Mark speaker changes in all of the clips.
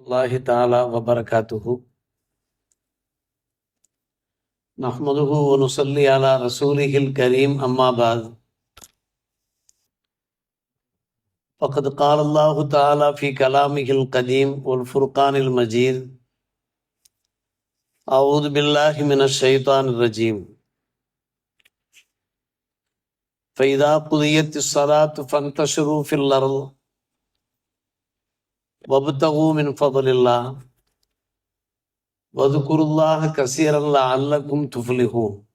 Speaker 1: الله تعالى وبركاته نحمده ونصلي على رسوله الكريم أما بعد فقد قال الله تعالى في كلامه القديم والفرقان المجيد أعوذ بالله من الشيطان الرجيم فإذا قضيت الصلاة فانتشروا في الأرض وابتغوا من فضل الله. واذكروا الله كثيرا لعلكم تفلحون.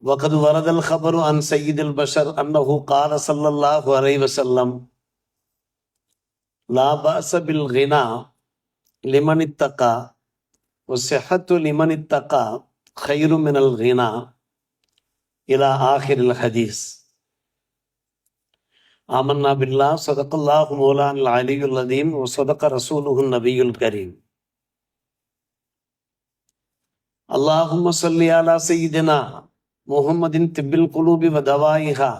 Speaker 1: وقد ورد الخبر عن سيد البشر أنه قال صلى الله عليه وسلم لا بأس بالغنى لمن اتقى والصحة لمن اتقى خير من الغنى. إلى آخر الحديث. آمنا بالله صدق الله مولانا العلي العظيم وصدق رسوله النبي الكريم اللهم صل على سيدنا محمد طب القلوب ودوائها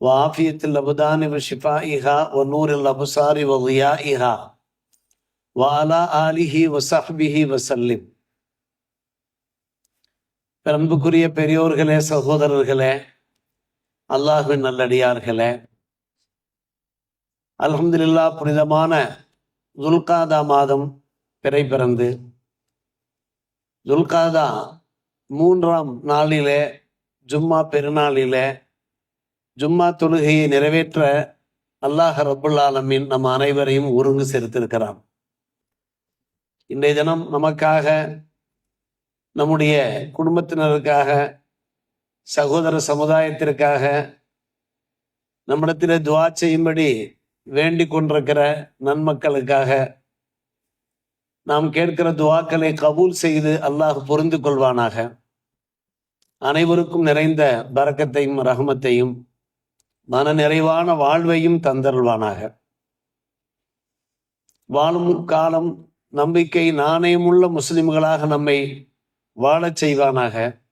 Speaker 1: وعافية الأبدان وشفائها ونور الأبصار وضيائها وعلى آله وصحبه وسلم பெரும்புக்குரிய பெரியோர்களே சகோதரர்களே அல்லாஹுவின் நல்லடியார்களே. அல்ஹம்துலில்லா புனிதமான துல்காதா மாதம் பிறை பிறந்து துல்காதா மூன்றாம் நாளிலே ஜும்மா பெருநாளிலே ஜும்மா தொழுகையை நிறைவேற்ற அல்லாஹ் ரபுல் ஆலமின் நம் அனைவரையும் ஒருங்கு சேர்த்திருக்கிறான். இன்றைய தினம் நமக்காக நம்முடைய குடும்பத்தினருக்காக சகோதர சமுதாயத்திற்காக நம்மிடத்தில் துவா செய்யும்படி வேண்டிக் கொண்டிருக்கிற நன்மக்களுக்காக நாம் கேட்கிற துவாக்களை கபூல் செய்து அல்லாஹ் புரிந்து கொள்வானாக. அனைவருக்கும் நிறைந்த பரக்கத்தையும் ரஹமத்தையும் மன நிறைவான வாழ்வையும் தந்தருள்வானாக. வாழும் காலம் நம்பிக்கை நாணயமுள்ள முஸ்லிம்களாக நம்மை வாழச் செய்வானாக.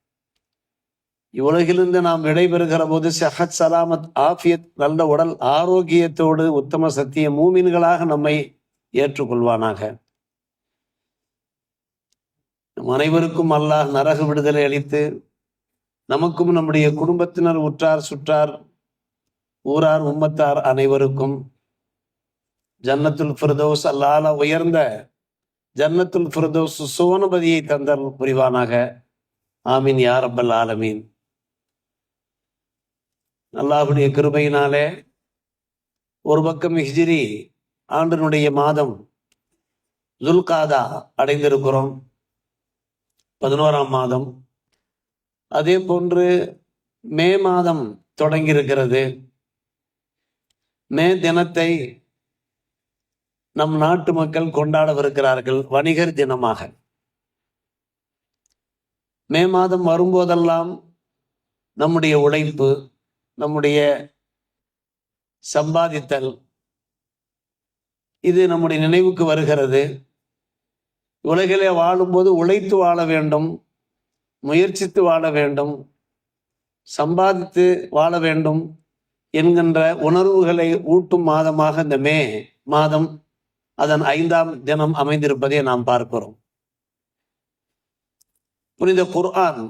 Speaker 1: இவ்வுலகிலிருந்து நாம் விடைபெறுகிற போது சஹத் சலாமத் ஆஃபியத் நல்ல உடல் ஆரோக்கியத்தோடு உத்தம சத்திய மூமின்களாக நம்மை ஏற்றுக்கொள்வானாக. நம் அனைவருக்கும் அல்லாஹ் நரக விடுதலை அளித்து நமக்கும் நம்முடைய குடும்பத்தினர் உற்றார் சுற்றார் ஊரார் உம்மத்தார் அனைவருக்கும் ஜன்னத்துல் ஃபிரதோஸ் அல்லால உயர்ந்த ஜன்னத்துல் ஃபிரதோஸ் சுவனபதியை தந்தல் புரிவானாக. ஆமீன் யார் அப்பல் ஆலமீன். அல்லாஹுடைய கிருபையினாலே ஒரு பக்கம் ஹிஜிரி ஆண்டினுடைய மாதம் துல்காதா அடைந்திருக்கிறோம். பதினோராம் மாதம். அதே போன்று மே மாதம் தொடங்கியிருக்கிறது. மே தினத்தை நம் நாட்டு மக்கள் கொண்டாடவிருக்கிறார்கள் வணிகர் தினமாக. மே மாதம் வரும்போதெல்லாம் நம்முடைய உழைப்பு நம்முடைய சம்பாதித்தல். இது நம்முடைய நினைவுக்கு வருகிறது. உலகிலே வாழும்போது உழைத்து வாழ வேண்டும் முயற்சித்து வாழ வேண்டும் சம்பாதித்து வாழ வேண்டும் என்கின்ற உணர்வுகளை ஊட்டும் மாதமாக இந்த மே மாதம் அதன் ஐந்தாம் தினம் அமைந்திருப்பதை நாம் பார்க்கிறோம். புனித குர்ஆன்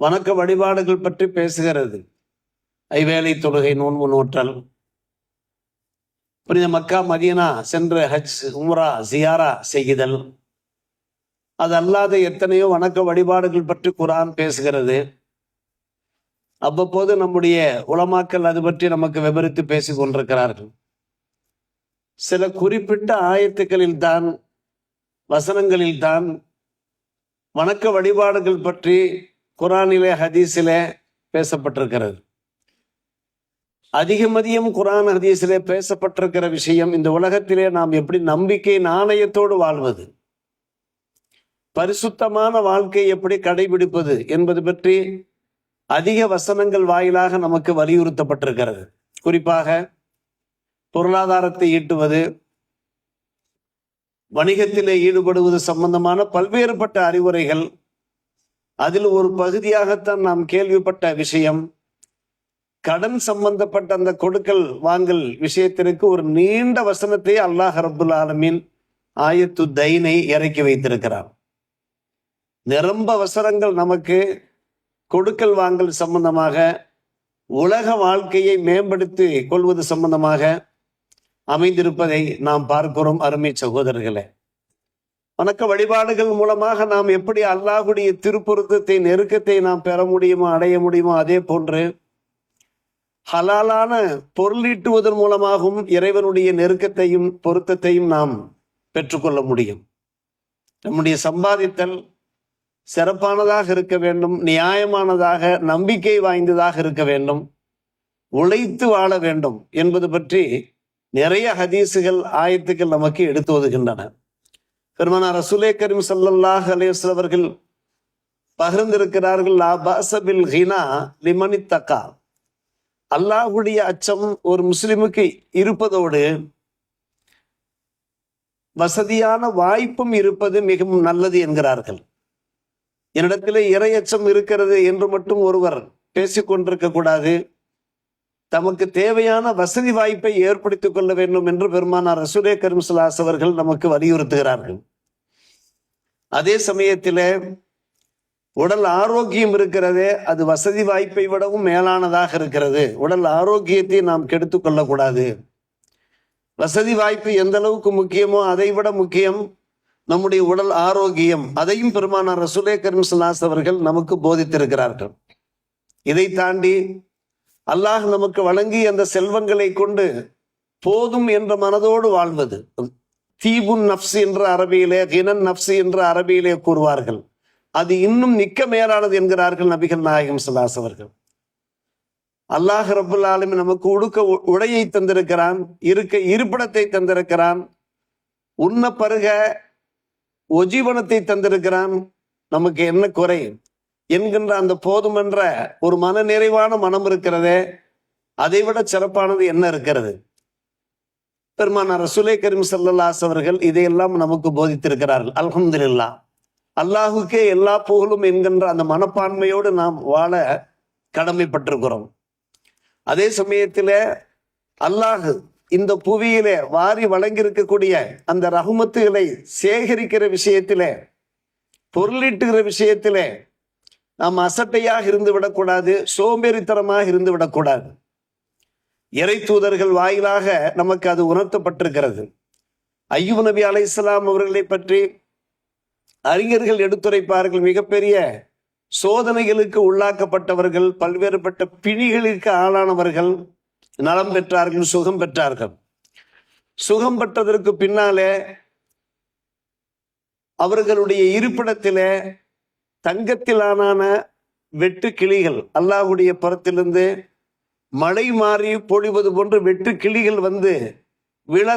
Speaker 1: வணக்க வழிபாடுகள் பற்றி பேசுகிறது. ஐவேளை தொழுகை நோன்பு நோற்றல். புனித மக்கா மதீனா சென்று ஹஜ் உம்ரா ஜியாரா செய்தல். அது அல்லாத எத்தனையோ வணக்க வழிபாடுகள் பற்றி குரான் பேசுகிறது. அவ்வப்போது நம்முடைய உலமாக்கள் அது பற்றி நமக்கு விவரித்து பேசிக் கொண்டிருக்கிறார்கள். சில குறிப்பிட்ட ஆயத்துக்களில் தான் வசனங்களில் தான் வணக்க வழிபாடுகள் பற்றி குரானிலே ஹதீஸிலே பேசப்பட்டிருக்கிறது. அதிகம் அதிகம் குரான் ஹதீஸிலே பேசப்பட்டிருக்கிற விஷயம் இந்த உலகத்திலே நாம் எப்படி நம்பிக்கை நாணயத்தோடு வாழ்வது? பரிசுத்தமான வாழ்க்கை எப்படி கடைபிடிப்பது என்பது பற்றி அதிக வசனங்கள் வாயிலாக நமக்கு வலியுறுத்தப்பட்டிருக்கிறது. குறிப்பாக பொருளாதாரத்தை ஈட்டுவது வணிகத்திலே ஈடுபடுவது சம்பந்தமான பல்வேறுபட்ட அறிவுரைகள் அதில் ஒரு பகுதியாகத்தான் நாம் கேள்விப்பட்ட விஷயம். கடன் சம்பந்தப்பட்ட அந்த கொடுக்கல் வாங்கல் விஷயத்திற்கு ஒரு நீண்ட வசனத்தை அல்லாஹ் ரபுல் ஆலமீன் ஆயத்து தைனை இறக்கி வைத்திருக்கிறார். நிரம்ப வசனங்கள் நமக்கு கொடுக்கல் வாங்கல் சம்பந்தமாக உலக வாழ்க்கையை மேம்படுத்தி கொள்வது சம்பந்தமாக அமைந்திருப்பதை நாம் பார்க்கிறோம் அருமை சகோதரர்களே. வணக்க வழிபாடுகள் மூலமாக நாம் எப்படி அல்லாஹுடைய திருப்பொருத்தத்தை நெருக்கத்தை நாம் பெற முடியுமோ அடைய முடியுமோ அதே போன்று ஹலாலான பொருளீட்டுவதன் மூலமாகவும் இறைவனுடைய நெருக்கத்தையும் பொருத்தத்தையும் நாம் பெற்றுக்கொள்ள முடியும். நம்முடைய சம்பாதித்தல் சிறப்பானதாக இருக்க வேண்டும் நியாயமானதாக நம்பிக்கை வாய்ந்ததாக இருக்க வேண்டும் உழைத்து வாழ வேண்டும் என்பது பற்றி நிறைய ஹதீசுகள் ஆயத்துக்கள் நமக்கு எடுத்து ஒதுகின்றன பெருமானார் ரசுலே கரீம் சல்லாஹ் அலேஸ்வல் அவர்கள் பகிர்ந்திருக்கிறார்கள் லிமனி தக்கா அல்லாஹுடைய அச்சம் ஒரு முஸ்லிமுக்கு இருப்பதோடு வசதியான வாய்ப்பும் இருப்பது மிகவும் நல்லது என்கிறார்கள். என்னிடத்திலே இரையச்சம் இருக்கிறது என்று மட்டும் ஒருவர் பேசிக்கொண்டிருக்க கூடாது. தமக்கு தேவையான வசதி வாய்ப்பை ஏற்படுத்திக் கொள்ள வேண்டும் என்று பெருமானார் ரசூலே கரிம்சலாஸ் அவர்கள் நமக்கு வலியுறுத்துகிறார்கள். அதே சமயத்திலே உடல் ஆரோக்கியம் இருக்கிறதே அது வசதி வாய்ப்பை விடவும் மேலானதாக இருக்கிறது. உடல் ஆரோக்கியத்தை நாம் கெடுத்து கொள்ளக்கூடாது. வசதி வாய்ப்பு எந்த அளவுக்கு முக்கியமோ அதை விட முக்கியம் நம்முடைய உடல் ஆரோக்கியம். அதையும் பெருமானார் ரசுலே கரிம்சலாஸ் அவர்கள் நமக்கு போதித்திருக்கிறார்கள். இதை தாண்டி அல்லாஹ் நமக்கு வழங்கி அந்த செல்வங்களை கொண்டு போதும் என்ற மனதோடு வாழ்வது. தீபுன் நப்சு என்ற அரபியிலே கினன் நப்சு என்ற அரபியிலே கூறுவார்கள். அது இன்னும் நிக்க மேலானது என்கிறார்கள் நபிகள் நாயகம் சலாஸ் அவர்கள். அல்லாஹ் ரபுல் ஆலமி நமக்கு உடுக்க உடையை தந்திருக்கிறான் இருக்க இருப்பிடத்தை தந்திருக்கிறான் உண்ண பருக ஒஜீவனத்தை தந்திருக்கிறான். நமக்கு என்ன குறை என்கின்ற அந்த போதுமென்ற ஒரு மன நிறைவான மனம் இருக்கிறதே அதை விட சிறப்பானது என்ன இருக்கிறது? பெருமானார் சுலே கரீம் சல்லாஸ் அவர்கள் இதையெல்லாம் நமக்கு போதித்திருக்கிறார்கள். அல்ஹம்துலில்லா அல்லாஹுக்கே எல்லா புகழும் என்கின்ற அந்த மனப்பான்மையோடு நாம் வாழ கடமைப்பட்டிருக்கிறோம். அதே சமயத்தில் அல்லாஹு இந்த புவியிலே வாரி வழங்கியிருக்கக்கூடிய அந்த ரகுமத்துகளை சேகரிக்கிற விஷயத்திலே பொருளீட்டுகிற விஷயத்திலே நாம் அசட்டையாக இருந்து விடக்கூடாது சோம்பேறித்தனமாக இருந்து விடக்கூடாது. இறை தூதர்கள் வாயிலாக நமக்கு அது உணர்த்தப்பட்டிருக்கிறது. ஐயூ நபி அலை இஸ்லாம் அவர்களை பற்றி அறிஞர்கள் எடுத்துரைப்பார்கள். மிகப்பெரிய சோதனைகளுக்கு உள்ளாக்கப்பட்டவர்கள் பல்வேறுபட்ட பிணிகளுக்கு ஆளானவர்கள் நலம் பெற்றார்கள் சுகம் பெற்றார்கள். சுகம் பெற்றதற்கு பின்னாலே அவர்களுடைய இருப்பிடத்திலே தங்கத்திலான வெட்டு கிளிகள் அல்லாஹுடைய புறத்திலிருந்து மழை மாறி பொழிவது போன்று வெட்டு கிளிகள் வந்து விழ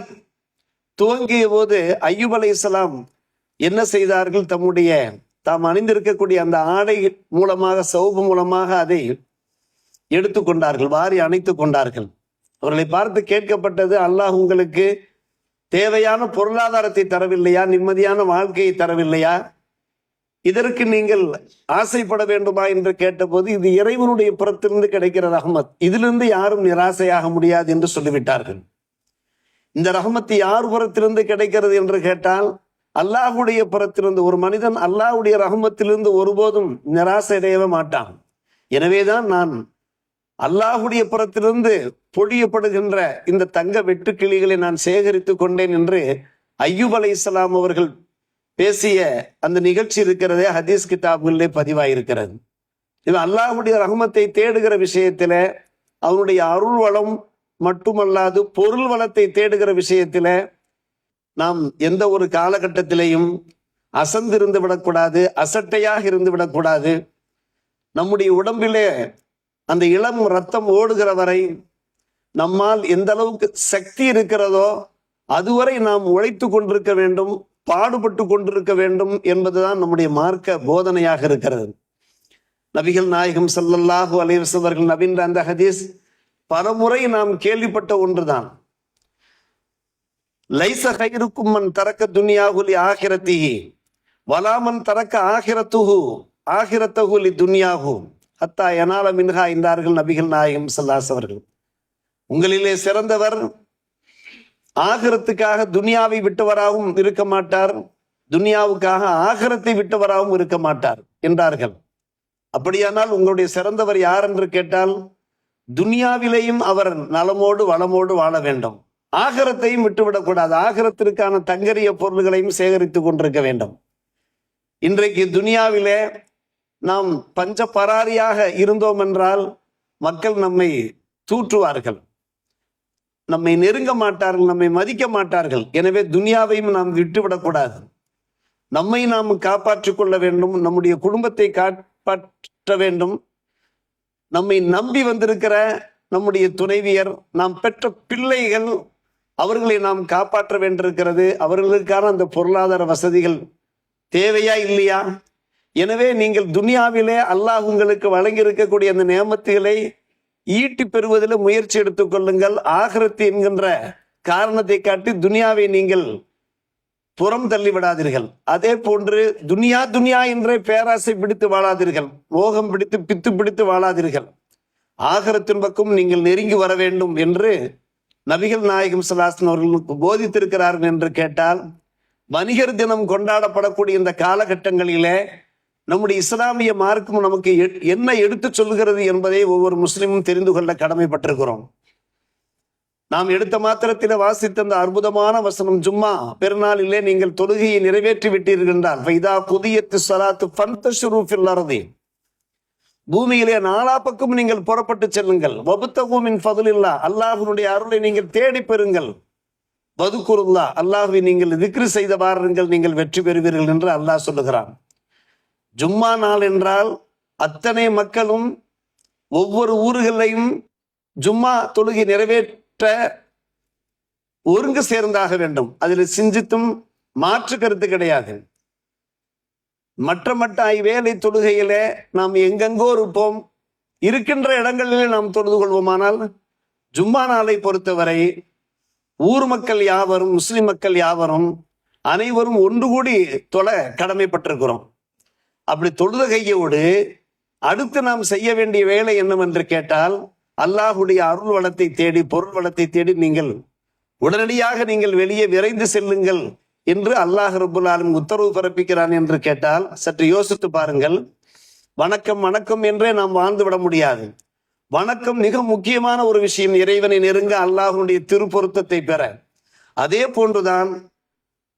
Speaker 1: துவங்கிய போது ஐயூப் அலை இஸ்லாம் என்ன செய்தார்கள்? தம்முடைய தாம் அணிந்திருக்கக்கூடிய அந்த ஆடை மூலமாக சவுப்பு மூலமாக அதை எடுத்துக்கொண்டார்கள் வாரி அணைத்து கொண்டார்கள். அவர்களை பார்த்து கேட்கப்பட்டது அல்லாஹ் உங்களுக்கு தேவையான பொருளாதாரத்தை தரவில்லையா? நிம்மதியான வாழ்க்கையை தரவில்லையா? இதற்கு நீங்கள் ஆசைப்பட வேண்டுமா? என்று கேட்டபோது இது இறைவனுடைய புறத்திலிருந்து கிடைக்கிற ரஹமத். இதிலிருந்து யாரும் நிராசையாக முடியாது என்று சொல்லிவிட்டார்கள். இந்த ரஹமத்து யார் புறத்திலிருந்து கிடைக்கிறது என்று கேட்டால் அல்லாஹுடைய புறத்திலிருந்து ஒரு மனிதன் அல்லாஹுடைய ரகுமத்திலிருந்து ஒருபோதும் நிராசையடையவே மாட்டான். எனவேதான் நான் அல்லாஹுடைய புறத்திலிருந்து பொழியப்படுகின்ற இந்த தங்க வெட்டுக்கிளிகளை நான் சேகரித்து கொண்டேன் என்று ஐயூப் அலை இஸ்லாம் அவர்கள் பேசிய அந்த நிகழ்ச்சி இருக்கிறதே ஹதீஸ் கிதாபுகளிலே பதிவாயிருக்கிறது. இவன் அல்லாஹுடைய ரகுமத்தை தேடுகிற விஷயத்துல அவனுடைய அருள் வளம் மட்டுமல்லாது பொருள் வளத்தை தேடுகிற விஷயத்துல நாம் எந்த ஒரு காலகட்டத்திலையும் அசந்திருந்து விடக்கூடாது அசட்டையாக இருந்து விடக்கூடாது. நம்முடைய உடம்பிலே அந்த இளம் ரத்தம் ஓடுகிற வரை நம்மால் எந்த அளவுக்கு சக்தி இருக்கிறதோ அதுவரை நாம் உழைத்து கொண்டிருக்க வேண்டும் பாடுபட்டு கொண்டிருக்க வேண்டும் என்பதுதான் நம்முடைய மார்க்க போதனையாக இருக்கிறது. நபிகள் நாயகம் சல்லல்லாஹு அலைவசவர்கள் நவீன்ற அந்த ஹதீஸ் பலமுறை நாம் கேள்விப்பட்ட ஒன்றுதான். லைச ஹைருக்கும் மன் தரக்க துன்யாகுலி ஆகிரத்திஹி. வலாமன் தரக்க ஆகிரத்துஹு ஆகிரத்தகுலி துன்யாகு ஹத்தா எனால மின்ஹா என்றார்கள் நபிகள் நாயகம் சல்லாஸ் அவர்கள். உங்களிலே சிறந்தவர் ஆகிரத்துக்காக துனியாவை விட்டவராகவும் இருக்க மாட்டார் துனியாவுக்காக ஆகிரத்தை விட்டவராகவும் இருக்க மாட்டார் என்றார்கள். அப்படியானால் உங்களுடைய சிறந்தவர் யார் என்று கேட்டால் துனியாவிலேயும் அவர் நலமோடு வளமோடு வாழ வேண்டும். ஆகரத்தையும் விட்டுவிடக்கூடாது ஆகரத்திற்கான தங்கரிய பொருள்களையும் சேகரித்துக் கொண்டிருக்க வேண்டும். இன்றைக்கு துனியாவிலே நாம் பஞ்ச பராரியாக இருந்தோம் என்றால் மக்கள் நம்மை தூற்றுவார்கள். நம்மை நெருங்க மாட்டார்கள் நம்மை மதிக்க மாட்டார்கள். எனவே துனியாவையும் நாம் விட்டுவிடக்கூடாது நம்மை நாம் காப்பாற்றிக் கொள்ள வேண்டும். நம்முடைய குடும்பத்தை காப்பாற்ற வேண்டும். நம்மை நம்பி வந்திருக்கிற நம்முடைய துணைவியர் நாம் பெற்ற பிள்ளைகள் அவர்களை நாம் காப்பாற்ற வேண்டியிருக்கிறது அவர்களுக்கான அந்த பொருளாதார வசதிகள் தேவையா இல்லையா? எனவே நீங்கள் துனியாவிலே அல்லாஹ் உங்களுக்கு வழங்கி இருக்கக்கூடிய அந்த நியமத்துகளை ஈட்டி பெறுவதில் முயற்சி எடுத்துக்கொள்ளுங்கள் ஆகரத்து என்கின்ற காரணத்தை காட்டி துனியாவை நீங்கள் புறம் தள்ளி விடாதீர்கள். அதே போன்று துனியா துனியா என்ற பேராசை பிடித்து வாழாதீர்கள். மோகம் பிடித்து பித்து பிடித்து வாழாதீர்கள். ஆகரத்தின் பக்கம் நீங்கள் நெருங்கி வர வேண்டும் என்று நபிகள் நாயகம் சலாசன் அவர்களுக்கு போதித்திருக்கிறார்கள் என்று கேட்டால் வணிகர் தினம் கொண்டாடப்படக்கூடிய இந்த காலகட்டங்களிலே நம்முடைய இஸ்லாமிய மார்க்கம் நமக்கு என்ன எடுத்துச் சொல்கிறது என்பதை ஒவ்வொரு முஸ்லிமும் தெரிந்து கொள்ள கடமைப்பட்டிருக்கிறோம். நாம் எடுத்த மாத்திரத்தில் வாசித்த அந்த அற்புதமான வசனம் ஜும்மா பெருநாளிலே நீங்கள் தொழுகையை நிறைவேற்றி விட்டீர்கள் என்றால் ஃபைதா புதியத்து சலாத்து ஃபந்தஷுரு ஃபில் பூமியிலே நாலா பக்கம் நீங்கள் புறப்பட்டு செல்லுங்கள். வபுத்தகூமின் பதிலில்லா அல்லாஹ்வினுடைய அருளை நீங்கள் தேடி பெறுங்கள். வதுக்குருல்லா அல்லாஹுவை நீங்கள் திக்ரு செய்த வாருங்கள் நீங்கள் வெற்றி பெறுவீர்கள் என்று அல்லாஹ் சொல்லுகிறான். ஜும்மா நாள் என்றால் அத்தனை மக்களும் ஒவ்வொரு ஊர்களையும் ஜும்மா தொழுகை நிறைவேற்ற ஒருங்கு சேர்ந்தாக வேண்டும். அதில் சிந்தித்தும் மாற்று கருத்து கிடையாது. மற்ற மட்ட வேலை தொழுகையிலே நாம் எங்கெங்கோ இருப்போம். இருக்கின்ற இடங்களிலே நாம் தொழுது கொள்வோமானால் ஜும்மா நாளை பொறுத்தவரை ஊர் மக்கள் யாவரும் முஸ்லிம் மக்கள் யாவரும் அனைவரும் ஒன்று கூடி தொழ கடமைப்பட்டிருக்கிறோம். அப்படி தொழுத கையோடு அடுத்து நாம் செய்ய வேண்டிய வேலை என்னவென்று கேட்டால் அல்லாஹுடைய அருள் வளத்தை தேடி பொருள் வளத்தை தேடி நீங்கள் உடனடியாக நீங்கள் வெளியே விரைந்து செல்லுங்கள். என்று அல்லாஹ் ரபுல் ஆலம் உத்தரவு பிறப்பிக்கிறான் என்று கேட்டால் சற்று யோசித்து பாருங்கள். வணக்கம் வணக்கம் என்றே நாம் வாழ்ந்து விட முடியாது. வணக்கம் மிக முக்கியமான ஒரு விஷயம். இறைவனை நெருங்க அல்லாஹனுடைய திருப்பொருத்தத்தை பெற. அதே போன்றுதான்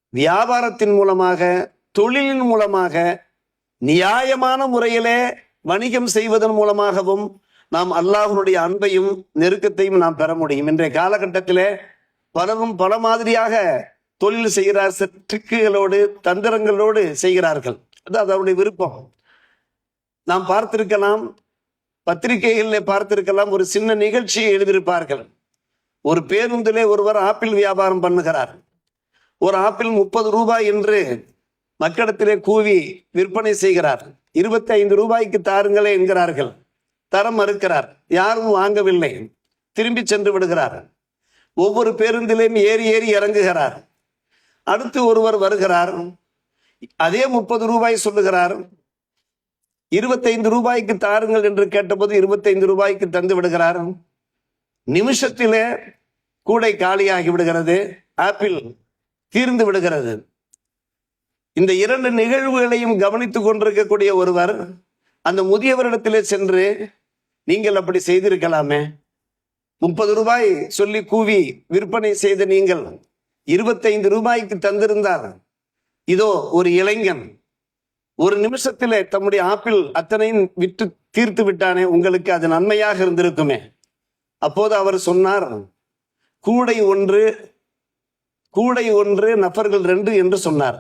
Speaker 1: வியாபாரத்தின் மூலமாக தொழிலின் மூலமாக நியாயமான முறையிலே வணிகம் செய்வதன் மூலமாகவும் நாம் அல்லாஹனுடைய அன்பையும் நெருக்கத்தையும் நாம் பெற முடியும். இன்றைய காலகட்டத்திலே பலரும் பல மாதிரியாக தொழில் செய்கிறார் ட்ரிக்குகளோடு தந்திரங்களோடு செய்கிறார்கள். அது அதனுடைய விருப்பம். நாம் பார்த்திருக்கலாம் பத்திரிகைகளில் பார்த்திருக்கலாம் ஒரு சின்ன நிகழ்ச்சியை எழுதியிருப்பார்கள். ஒரு பேருந்திலே ஒருவர் ஆப்பிள் வியாபாரம் பண்ணுகிறார். ஒரு ஆப்பிள் முப்பது ரூபாய் என்று மக்களிடத்திலே கூவி விற்பனை செய்கிறார். இருபத்தி ஐந்து ரூபாய்க்கு தாருங்களே என்கிறார்கள். தரம் மறுக்கிறார். யாரும் வாங்கவில்லை. திரும்பி சென்று விடுகிறார். ஒவ்வொரு பேருந்திலையும் ஏறி ஏறி இறங்குகிறார். அடுத்து ஒருவர் வருகிறார். அதே முப்பது ரூபாய் சொல்லுகிறார். இருபத்தைந்து ரூபாய்க்கு தாருங்கள் என்று கேட்டபோது இருபத்தைந்து ரூபாய்க்கு தந்து விடுகிறார். நிமிஷத்திலே கூடை காலியாகி விடுகிறது. ஆப்பிள் தீர்ந்து விடுகிறது. இந்த இரண்டு நிகழ்வுகளையும் கவனித்துக் கொண்டிருக்கக்கூடிய ஒருவர் அந்த முதியவரிடத்திலே சென்று நீங்கள் அப்படி செய்திருக்கலாமே. முப்பது ரூபாய் சொல்லி கூவி விற்பனை செய்த நீங்கள் இருபத்தைந்து ரூபாய்க்கு தந்திருந்தார். இதோ ஒரு இளைஞன். ஒரு நிமிஷத்தில் தம்முடைய ஆப்பிள் அத்தனையும் விட்டு தீர்த்து விட்டானே உங்களுக்கு அது நன்மையாக இருந்திருக்குமே. அப்போது அவர் சொன்னார் கூடை ஒன்று கூடை ஒன்று நபர்கள் ரெண்டு என்று சொன்னார்.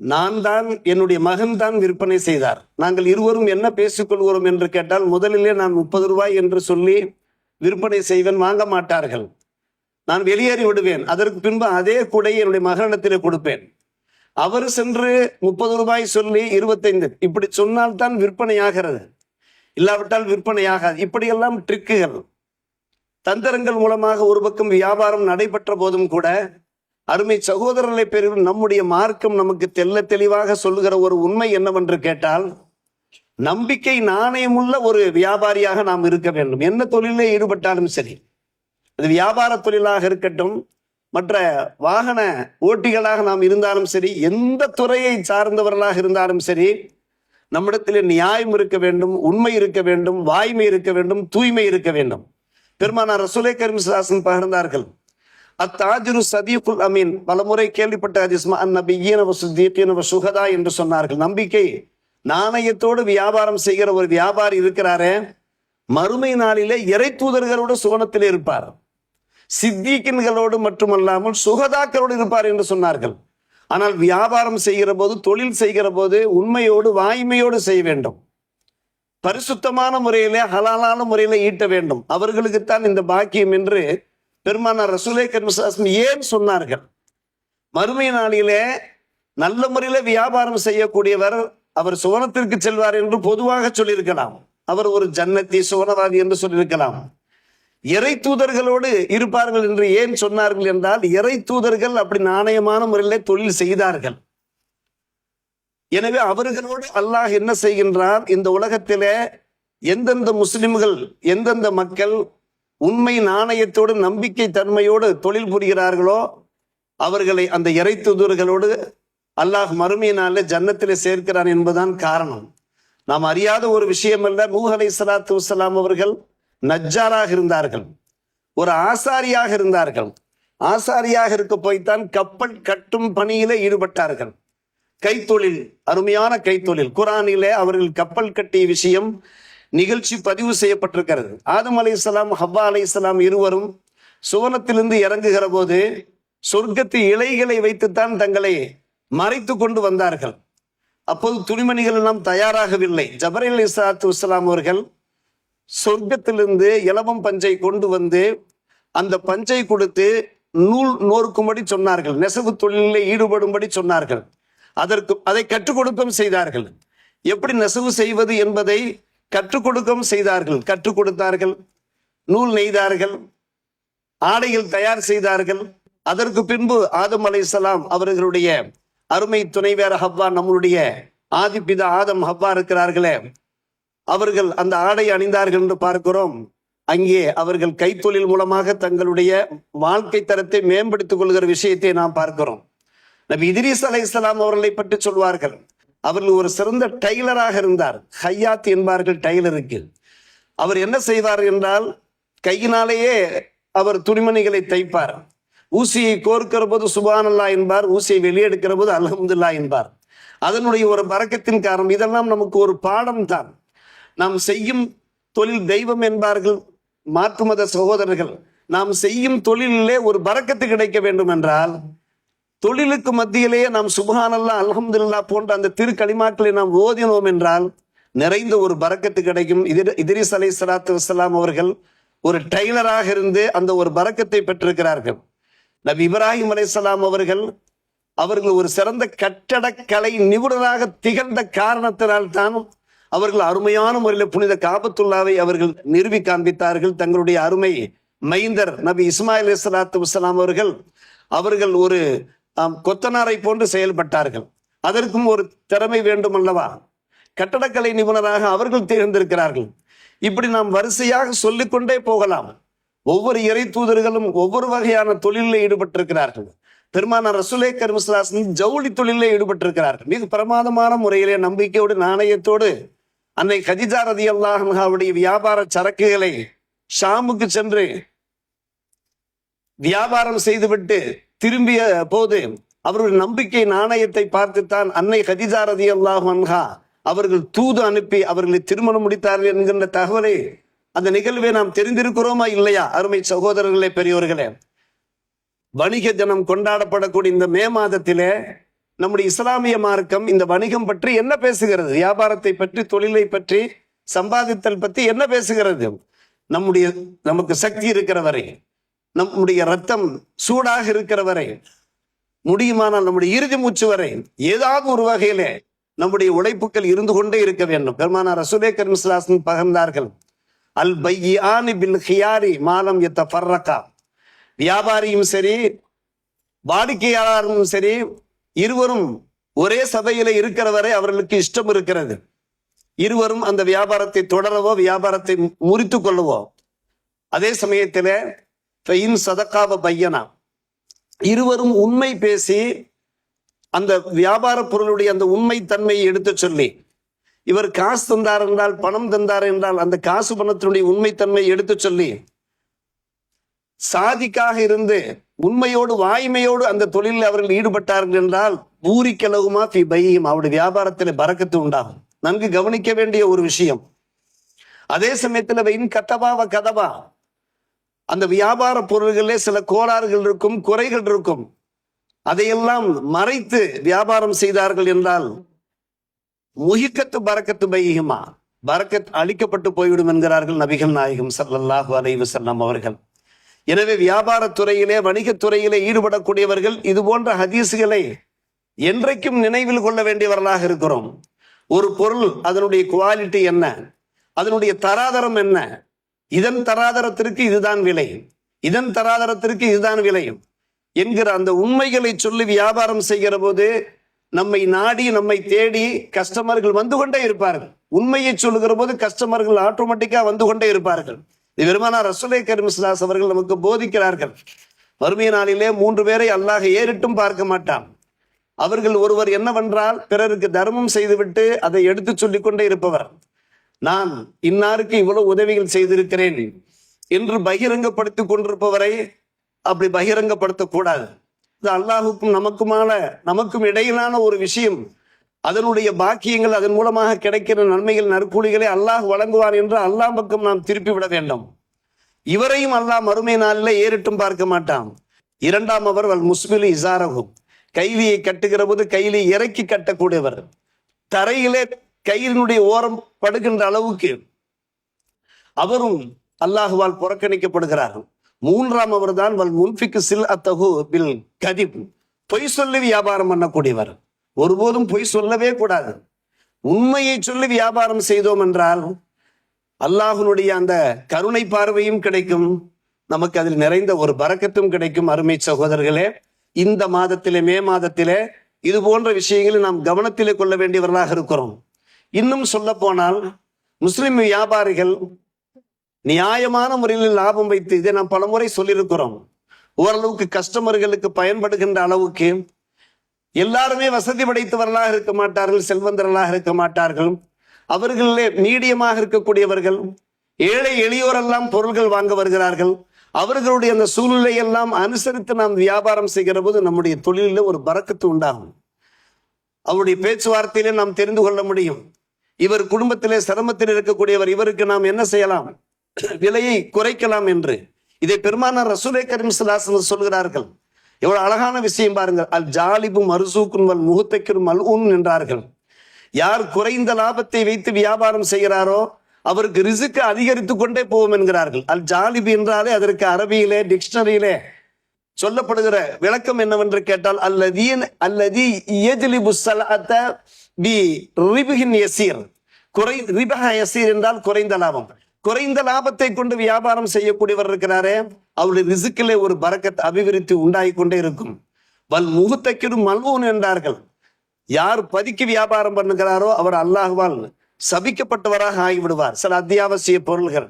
Speaker 1: நான் தான் என்னுடைய மகன் தான் விற்பனை செய்தார். நாங்கள் இருவரும் என்ன பேசிக்கொள்கிறோம் என்று கேட்டால் முதலிலே நான் முப்பது ரூபாய் என்று சொல்லி விற்பனை செய்வேன் வாங்க மாட்டார்கள். நான் வெளியேறி விடுவேன். அதற்கு பின்பு அதே கூடையை என்னுடைய மகனிடத்திலே கொடுப்பேன். அவர் சென்று முப்பது ரூபாய் சொல்லி இருபத்தைந்து. இப்படி சொன்னால் தான் விற்பனை ஆகிறது இல்லாவிட்டால் விற்பனை ஆகாது இப்படியெல்லாம் ட்ரிக்குகள் தந்திரங்கள் மூலமாக ஒரு பக்கம் வியாபாரம் நடைபெற்ற போதும் கூட அருமை சகோதரர்களை பெறும் நம்முடைய மார்க்கம் நமக்கு தெல்ல தெளிவாக சொல்லுகிற ஒரு உண்மை என்னவென்று கேட்டால் நம்பிக்கை நாணயமுள்ள ஒரு வியாபாரியாக நாம் இருக்க வேண்டும். என்ன தொழிலே ஈடுபட்டாலும் சரி. அது வியாபார தொழிலாக இருக்கட்டும் மற்ற வாகன ஓட்டிகளாக நாம் இருந்தாலும் சரி எந்த துறையை சார்ந்தவர்களாக இருந்தாலும் சரி நம்மிடத்தில் நியாயம் இருக்க வேண்டும் உண்மை இருக்க வேண்டும் வாய்மை இருக்க வேண்டும் தூய்மை இருக்க வேண்டும். பெருமானார் ரசுலே கரிமிசாசன் பகிர்ந்தார்கள். அத்தாஜிரு சதீகுல் அமீன் பலமுறை கேள்விப்பட்ட அதிஸ்மா அந்நபியீன சுத்தீன சுகதா என்று சொன்னார்கள். நம்பிக்கை நாணயத்தோடு வியாபாரம் செய்கிற ஒரு வியாபாரி இருக்கிறாரே மறுமை நாளிலே இறை தூதர்களோடு சுவனத்தில் இருப்பார். சித்திகின்களோடு மட்டுமல்லாமல் சுகதாக்களோடு இருப்பார் என்று சொன்னார்கள். ஆனால் வியாபாரம் செய்கிற போது தொழில் செய்கிற போது உண்மையோடு வாய்மையோடு செய்ய வேண்டும். பரிசுத்தமான முறையிலே ஹலாலான முறையில ஈட்ட வேண்டும். அவர்களுக்குத்தான் இந்த பாக்கியம் என்று பெருமானார் ரசூலே கர்மசாஸ்மி ஏன் சொன்னார்கள்? மறுமை நாளிலே நல்ல முறையில வியாபாரம் செய்யக்கூடியவர் அவர் சுவனத்திற்கு செல்வார் என்று பொதுவாக சொல்லியிருக்கலாம். அவர் ஒரு ஜன்னத்தி சுவனவாதி என்று சொல்லியிருக்கலாம். இறை தூதர்களோடு இருப்பார்கள் என்று ஏன் சொன்னார்கள் என்றால் இறை தூதர்கள் அப்படி நாணயமான முறையில் தொழில் செய்தார்கள். எனவே அவர்களோடு அல்லாஹ் என்ன செய்கின்றார் இந்த உலகத்திலே எந்தெந்த முஸ்லிம்கள் எந்தெந்த மக்கள் உண்மை நாணயத்தோடு நம்பிக்கை தன்மையோடு தொழில் புரிகிறார்களோ அவர்களை அந்த இறை தூதர்களோடு அல்லாஹ் மறுமையினால ஜன்னத்திலே சேர்க்கிறான் என்பதுதான் காரணம். நாம் அறியாத ஒரு விஷயம் அல்ல. நூஹ் அலை சலாத்து அவர்கள் நஜ்ஜாராக இருந்தார்கள். ஒரு ஆசாரியாக இருந்தார்கள். ஆசாரியாக இருக்க போய்த்தான் கப்பல் கட்டும் பணியிலே ஈடுபட்டார்கள். கைத்தொழில் அருமையான கைத்தொழில். குரானிலே அவர்கள் கப்பல் கட்டிய விஷயம் நிகழ்ச்சி பதிவு செய்யப்பட்டிருக்கிறது. ஆதம் அலைஹிஸ்ஸலாம் ஹவ்வா அலைஹிஸ்ஸலாம் இருவரும் சுவனத்திலிருந்து இறங்குகிற போது சொர்க்கத்து இலைகளை வைத்துத்தான் தங்களை மறைத்து கொண்டு வந்தார்கள். அப்போது துணிமணிகள் எல்லாம் தயாராகவில்லை. ஜபர் இஸ்லாத்து இஸ்லாம் அவர்கள் சொர்க்கத்திலிருந்து இலவம் பஞ்சை கொண்டு வந்து அந்த பஞ்சை கொடுத்து நூல் நோர்க்கும்படி சொன்னார்கள். நெசவு தொழிலில் ஈடுபடும்படி சொன்னார்கள். அதற்கு அதை கற்றுக் கொடுக்கவும் செய்தார்கள். எப்படி நெசவு செய்வது என்பதை கற்றுக் கொடுக்கவும் செய்தார்கள். கற்றுக் கொடுத்தார்கள். நூல் நெய்தார்கள். ஆடைகள் தயார் செய்தார்கள். அதற்கு பின்பு ஆதம் அலைஹிஸ்ஸலாம் அவர்களுடைய அருமை துணைவேர ஹவ்வா நம்மளுடைய ஆதிப்பிதா ஆதம் ஹவ்வா இருக்கிறார்களே. அவர்கள் அந்த ஆடை அணிந்தார்கள் என்று பார்க்கிறோம். அங்கே அவர்கள் கைத்தொழில் மூலமாக தங்களுடைய வாழ்க்கை தரத்தை மேம்படுத்திக் கொள்கிற விஷயத்தை நாம் பார்க்கிறோம். நபி இதிரிஸ் அலை இஸ்லாம் அவர்களை பற்றி சொல்வார்கள். அவர்கள் ஒரு சிறந்த டைலராக இருந்தார். ஹையாத் என்பார்கள் டைலருக்கு. அவர் என்ன செய்வார் என்றால் கையினாலேயே அவர் துணிமணிகளை தைப்பார். ஊசியை கோர்க்கிற போது சுபானல்லா என்பார் ஊசியை வெளியெடுக்கிற போது அலமதுல்லா என்பார். அதனுடைய ஒரு பறக்கத்தின் காரணம் இதெல்லாம் நமக்கு ஒரு பாடம் தான். நாம் செய்யும் தொழில் தெய்வம் என்பார்கள் மாற்று மத சகோதரர்கள். நாம் செய்யும் தொழிலிலே ஒரு பறக்கத்து கிடைக்க வேண்டும் என்றால் தொழிலுக்கு மத்தியிலேயே நாம் சுபஹானல்லா அலமதுல்லா போன்ற அந்த திருக்களிமாக்களை நாம் ஓதினோம் என்றால் நிறைந்த ஒரு பறக்கத்து கிடைக்கும். இதிர் இதிரிஸ் அலை சலாத்து வசலாம் அவர்கள் ஒரு டைலராக இருந்து அந்த ஒரு பறக்கத்தை பெற்றிருக்கிறார்கள். நபி இப்ராஹிம் அலைசலாம் அவர்கள் அவர்கள் ஒரு சிறந்த கட்டடக்கலை நிபுணராக திகழ்ந்த காரணத்தினால் தான் அவர்கள் அருமையான முறையில் புனித காபத்துல்லாவை அவர்கள் நிறுவி காண்பித்தார்கள். தங்களுடைய அருமை மைந்தர் நபி இஸ்மாயில் இஸ்லாத்து வசலாம் அவர்கள் அவர்கள் ஒரு கொத்தனாரை போன்று செயல்பட்டார்கள். அதற்கும் ஒரு திறமை வேண்டும் அல்லவா கட்டடக்கலை நிபுணராக அவர்கள் தேர்ந்திருக்கிறார்கள் இப்படி நாம் வரிசையாக சொல்லிக்கொண்டே போகலாம். ஒவ்வொரு இறை தூதர்களும் ஒவ்வொரு வகையான தொழிலில் ஈடுபட்டிருக்கிறார்கள். பெருமான ரசுலே கருமஸ்லாசன் ஜவுளி தொழிலில் ஈடுபட்டிருக்கிறார்கள். மிக பிரமாதமான முறையிலே நம்பிக்கையோடு நாணயத்தோடு அன்னை கதிஜா ரதி அல்லாஹாவுடைய வியாபார சரக்குகளை ஷாமுக்கு சென்று வியாபாரம் செய்துவிட்டு திரும்பிய போது அவர்கள் நம்பிக்கை நாணயத்தை பார்த்துத்தான் அன்னை கதிஜா ரதி அல்லாஹ் அன்ஹா அவர்கள் தூது அனுப்பி அவர்களை திருமணம் முடித்தார்கள் என்கின்ற தகவலை அந்த நிகழ்வை நாம் தெரிந்திருக்கிறோமா இல்லையா? அருமை சகோதரர்களே பெரியோர்களே. வணிக தினம் கொண்டாடப்படக்கூடிய இந்த மே மாதத்திலே நம்முடைய இஸ்லாமிய மார்க்கம் இந்த வணிகம் பற்றி என்ன பேசுகிறது? வியாபாரத்தை பற்றி தொழிலை பற்றி சம்பாதித்தல் பற்றி என்ன பேசுகிறது? நம்முடைய நமக்கு சக்தி இருக்கிற வரை நம்முடைய ரத்தம் சூடாக இருக்கிற வரை முடியுமானால் நம்முடைய இறுதி மூச்சு வரை ஏதாவது ஒரு வகையிலே நம்முடைய உழைப்புகள் இருந்து கொண்டே இருக்க வேண்டும். பெருமானார் ரசூலே கரிமிஸ்லாசன் பகர்ந்தார்கள். அல் பையானி பில் ஹியாரி மாலம் எத்த ஃபர்ரக்கா வியாபாரியும் சரி வாடிக்கையாளரும் சரி இருவரும் ஒரே சபையில இருக்கிற வரை அவர்களுக்கு இஷ்டம் இருக்கிறது. இருவரும் அந்த வியாபாரத்தை தொடரவோ வியாபாரத்தை முறித்து கொள்ளவோ. அதே சமயத்தில் ஃபெயின் சதக்காவ பையனா? இருவரும் உண்மை பேசி அந்த வியாபார பொருளுடைய அந்த உண்மை தன்மையை எடுத்து சொல்லி இவர் காசு தந்தார் என்றால் பணம் தந்தார் என்றால் அந்த காசு பணத்தினுடைய உண்மைத்தன்மையை எடுத்து சொல்லி சாதிக்காக இருந்து உண்மையோடு வாய்மையோடு அந்த தொழிலில் அவர்கள் ஈடுபட்டார்கள் என்றால் பூரிக்கலகுமா ஃபி பையும் அவருடைய வியாபாரத்தில் பறக்கத்து உண்டாகும். நன்கு கவனிக்க வேண்டிய ஒரு விஷயம். அதே சமயத்துல வெயின் கத்தபாவ கதவா அந்த வியாபார பொருள்களிலே சில கோளாறுகள் இருக்கும் குறைகள் இருக்கும். அதையெல்லாம் மறைத்து வியாபாரம் செய்தார்கள் என்றால் முகிக்கத்து பறக்கத்து பையுமா பரக்கத் அழிக்கப்பட்டு போய்விடும் என்கிறார்கள் நபிகள் நாயகம் ஸல்லல்லாஹு அலைவு செல்லம் அவர்கள். எனவே வியாபாரத்துறையிலே வணிகத்துறையிலே ஈடுபடக்கூடியவர்கள் இது போன்ற ஹதீஸுகளை என்றைக்கும் நினைவில் கொள்ள வேண்டியவர்களாக இருக்கிறோம். ஒரு பொருள் அதனுடைய குவாலிட்டி என்ன? அதனுடைய தராதரம் என்ன? இதன் தராதரத்திற்கு இதுதான் விலை. இதன் தராதரத்திற்கு இதுதான் விலை என்கிற அந்த உண்மைகளை சொல்லி வியாபாரம் செய்கிற போது நம்மை நாடி நம்மை தேடி கஸ்டமர்கள் வந்து கொண்டே இருப்பார்கள். உண்மையை சொல்லுகிற போது கஸ்டமர்கள் ஆட்டோமேட்டிக்கா வந்து கொண்டே இருப்பார்கள். இது ரசுலை கரிமிஸ்லாஸ் அவர்கள் நமக்கு போதிக்கிறார்கள். வறுமை நாளிலே மூன்று பேரை அல்லாஹ் ஏறிட்டும் பார்க்க மாட்டான். அவர்கள் ஒருவர் என்னவென்றால் பிறருக்கு தர்மம் செய்துவிட்டு அதை எடுத்து சொல்லிக் கொண்டே இருப்பவர். நான் இன்னாருக்கு இவ்வளவு உதவிகள் செய்திருக்கிறேன் என்று பகிரங்கப்படுத்திக் கொண்டிருப்பவரை அப்படி பகிரங்கப்படுத்தக்கூடாது இது அல்லாஹுக்கும் நமக்குமான நமக்கும் இடையிலான ஒரு விஷயம். அதனுடைய பாக்கியங்கள் அதன் மூலமாக கிடைக்கிற நன்மைகள் நற்கூலிகளை அல்லாஹ் வழங்குவார் என்று அல்லாஹ் பக்கம் நாம் திருப்பி விட வேண்டும். இவரையும் அல்லாஹ் மறுமை நாளில் ஏறிட்டும் பார்க்க மாட்டான். இரண்டாம் அவர் வல் முஸ்பிலி இசாரகும் கைலியை கட்டுகிற போது கையிலே இறக்கி கட்டக்கூடியவர். தரையிலே கையினுடைய ஓரம் படுகின்ற அளவுக்கு அவரும் அல்லாஹுவால் புறக்கணிக்கப்படுகிறார் மூன்றாம் அவர் தான் வல் முன்பிக்கு சில் அத்தகு பில் கதிப். பொய் சொல்லி வியாபாரம் பண்ணக்கூடியவர். ஒருபோதும் பொய் சொல்லவே கூடாது. உண்மையை சொல்லி வியாபாரம் செய்தோம் என்றால் அல்லாஹனுடைய அந்த கருணை பார்வையும் கிடைக்கும். நமக்கு அதில் நிறைந்த ஒரு பறக்கத்தும் கிடைக்கும். அருமை சகோதரர்களே இந்த மாதத்திலே மே மாதத்திலே இது போன்ற விஷயங்களை நாம் கவனத்திலே கொள்ள வேண்டியவர்களாக இருக்கிறோம். இன்னும் சொல்ல போனால் முஸ்லிம் வியாபாரிகள் நியாயமான முறையில் லாபம் வைத்து இதை நாம் பலமுறை சொல்லியிருக்கிறோம். ஓரளவுக்கு கஸ்டமர்களுக்கு பயன்படுகின்ற அளவுக்கு எல்லாருமே வசதி படைத்தவர்களாக இருக்க மாட்டார்கள் செல்வந்தர்களாக இருக்க மாட்டார்கள். அவர்களே மீடியமாக இருக்கக்கூடியவர்கள் ஏழை எளியோரெல்லாம் பொருள்கள் வாங்க வருகிறார்கள். அவர்களுடைய அந்த சூழ்நிலை எல்லாம் அனுசரித்து நாம் வியாபாரம் செய்கிற போது நம்முடைய தொழிலில் ஒரு பறக்கத்து உண்டாகும். அவருடைய பேச்சுவார்த்தையிலே நாம் தெரிந்து கொள்ள முடியும். இவர் குடும்பத்திலே சிரமத்தில் இருக்கக்கூடியவர் இவருக்கு நாம் என்ன செய்யலாம்? விலையை குறைக்கலாம் என்று. இதை பெருமானார் ரசூலை கரீம் ஸல்லல்லாஹு சொல்கிறார்கள். எவ்வளவு அழகான விஷயம் பாருங்கள். அல் ஜாலிபு மறுசூக்கும் வல் முகத்தைக்கும் மல்ஊன் என்றார்கள் யார் குறைந்த லாபத்தை வைத்து வியாபாரம் செய்கிறாரோ அவருக்கு ரிசுக்கு அதிகரித்து கொண்டே போவோம் என்கிறார்கள். அல் ஜாலிபு என்றாலே அதற்கு அரபியிலே டிக்ஷனரியிலே சொல்லப்படுகிற விளக்கம் என்னவென்று கேட்டால் அல்லதி அல்லதி இயஜ்லிபு சலாத்த பி ரிபுகின் எசீர் குறை ரிபஹ எசீர் என்றால் குறைந்த லாபம். குறைந்த லாபத்தை கொண்டு வியாபாரம் செய்யக்கூடியவர் இருக்கிறாரே. அவருடைய ரிசுக்கிலே ஒரு பரக்கத் அபிவிருத்தி உண்டாகி கொண்டே இருக்கும். வல் முகத்தைக்கிடும் மல்வோன் என்றார்கள். யார் பதுக்கி வியாபாரம் பண்ணுகிறாரோ அவர் அல்லாஹ்வால் சபிக்கப்பட்டவராக ஆகிவிடுவார். சில அத்தியாவசிய பொருள்கள்.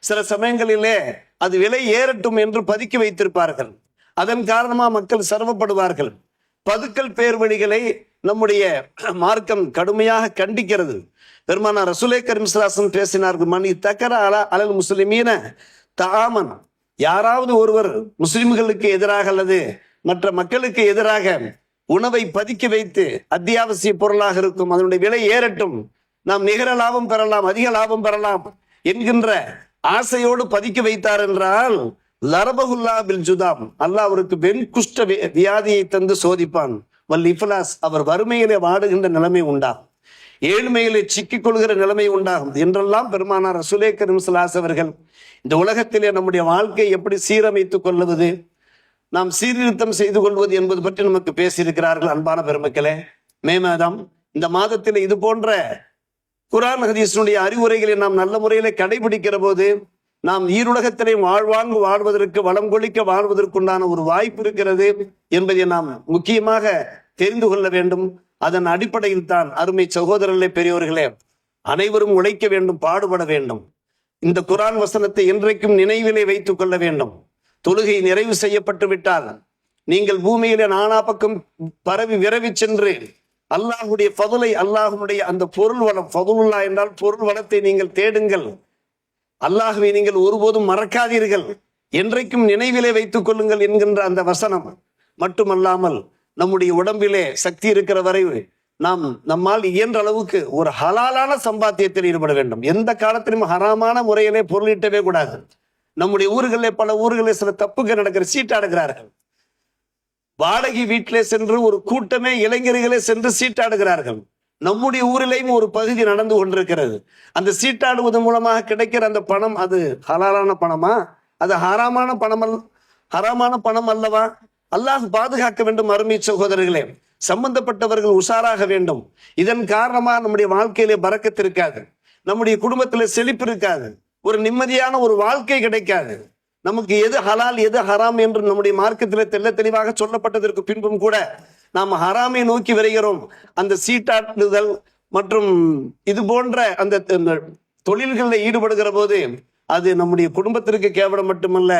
Speaker 1: சில சமயங்களிலே அது விலை ஏறட்டும் என்று பதுக்கி வைத்திருப்பார்கள். அதன் காரணமா மக்கள் சிரமப்படுவார்கள். பதுக்கல் பேர் வழிகளை நம்முடைய மார்க்கம் கடுமையாக கண்டிக்கிறது. பெருமானா ரசுலே கரிம்ஸ்ராசன் பேசினார்கள் மணி தக்கர அல அலல் முஸ்லிமீன தாமன் யாராவது ஒருவர் முஸ்லிம்களுக்கு எதிராக அல்லது மற்ற மக்களுக்கு எதிராக உணவை பதுக்கி வைத்து அத்தியாவசிய பொருளாக இருக்கும் அதனுடைய விலை ஏறட்டும் நாம் நிகர லாபம் பெறலாம் அதிக லாபம் பெறலாம் என்கின்ற ஆசையோடு பதுக்கி வைத்தார் என்றால் லரபகுல்லா பில் ஜுதாம் அல்லாஹ் அவருக்கு வெண் குஷ்ட வியாதியை தந்து சோதிப்பான். வல் இஃப்லாஸ் அவர் வறுமையிலே வாடுகின்ற நிலைமை உண்டாகும். ஏழ்மையிலே சிக்கிக் கொள்கிற நிலைமை உண்டாகும். என்றெல்லாம் பெருமானார் ரசுலே கரீம் அவர்கள் இந்த உலகத்திலே நம்முடைய வாழ்க்கையை எப்படி சீரமைத்துக் கொள்வது நாம் சீர்திருத்தம் செய்து கொள்வது என்பது பற்றி நமக்கு பேசியிருக்கிறார்கள் அன்பான பெருமக்களே. மே மாதம் இந்த மாதத்தில் இது போன்ற குரான் ஹதீஸினுடைய அறிவுரைகளை நாம் நல்ல முறையில கடைபிடிக்கிற போது நாம் ஈருலகத்திலே வாழ்வாங்கு வாழ்வதற்கு வளம் கொளிக்க வாழ்வதற்குண்டான ஒரு வாய்ப்பு இருக்கிறது என்பதை நாம் முக்கியமாக தெரிந்து கொள்ள வேண்டும். அதன் அடிப்படையில் தான் அருமை சகோதரர்களே பெரியோர்களே அனைவரும் உழைக்க வேண்டும் பாடுபட வேண்டும். இந்த குரான் வசனத்தை என்றைக்கும் நினைவிலே வைத்துக் கொள்ள வேண்டும். தொழுகை நிறைவு செய்யப்பட்டு விட்டால் நீங்கள் பூமியில நானா பக்கம் பரவி விரவி சென்று அல்லாஹுடைய பதுலை அல்லாஹுடைய அந்த பொருள் வளம் ஃபதுலுல்லா என்றால் பொருள் வளத்தை நீங்கள் தேடுங்கள். அல்லாஹுவை நீங்கள் ஒருபோதும் மறக்காதீர்கள். என்றைக்கும் நினைவிலே வைத்துக் கொள்ளுங்கள் என்கின்ற அந்த வசனம் மட்டுமல்லாமல் நம்முடைய உடம்பிலே சக்தி இருக்கிற வரை நாம் நம்மால் இயன்ற அளவுக்கு ஒரு ஹலாலான சம்பாத்தியத்தில் ஈடுபட வேண்டும். எந்த காலத்திலும் ஹராமான முறையிலே பொருளீட்டவே கூடாது. நம்முடைய ஊர்களிலே பல ஊர்களில் சில தப்புகள் நடக்கிற சீட்டாடுகிறார்கள் வாடகை வீட்டிலே சென்று ஒரு கூட்டமே இளைஞர்களே சென்று சீட்டாடுகிறார்கள் நம்முடைய ஊரிலேயும் ஒரு பகுதி நடந்து கொண்டிருக்கிறது. அந்த சீட்டாடுவதன் மூலமாக கிடைக்கிற அந்த பணம் அது ஹலாலான பணமா? அது ஹராமான பணம் அல்ல ஹராமான பணம் அல்லவா? அல்லாஹ் பாதுகாக்க வேண்டும் அருமை சகோதரர்களே. சம்பந்தப்பட்டவர்கள் உஷாராக வேண்டும். இதன் காரணமா நம்முடைய வாழ்க்கையிலே பறக்கத்து இருக்காது. நம்முடைய குடும்பத்தில் செழிப்பு இருக்காது. ஒரு நிம்மதியான ஒரு வாழ்க்கை கிடைக்காது. நமக்கு எது ஹலால் எது ஹராம் என்று நம்முடைய மார்க்கத்தில் தெல்ல தெளிவாக சொல்லப்பட்டதற்கு பின்பும் கூட நாம் ஹராமை நோக்கி வருகிறோம். அந்த சீட்டாட்டுதல் மற்றும் இது போன்ற அந்த அந்த தொழில்களில் ஈடுபடுகிற போது அது நம்முடைய குடும்பத்திற்கு கேவலம் மட்டுமல்ல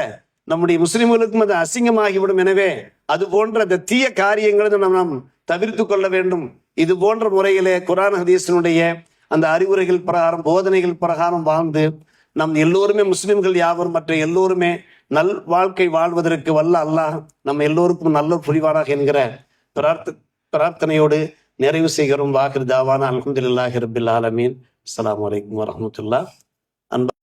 Speaker 1: நம்முடைய முஸ்லிம்களுக்கும் அது அசிங்கமாகிவிடும். எனவே அது போன்ற அந்த தீய காரியங்களை நாம் நாம் தவிர்த்து கொள்ள வேண்டும். இது போன்ற முறையிலே குரான் ஹதீஸினுடைய அந்த அறிவுரைகள் பிரகாரம் போதனைகள் பிரகாரம் வாழ்ந்து நம் எல்லோருமே முஸ்லிம்கள் யாவரும் மற்ற எல்லோருமே நல் வாழ்க்கை வாழ்வதற்கு வல்ல அல்லாஹ் நம்ம எல்லோருக்கும் நல்ல புரிவானாக என்கிற பிரார்த்த பிரார்த்தனையோடு நிறைவு செய்கிறோம். வாகிர் தாவான அலமதுல்லாஹி ரபில் ஆலமீன். அஸ்லாம் வலைக்கம் வரமத்துல்லா வரஹ்மத்துல்லாஹ்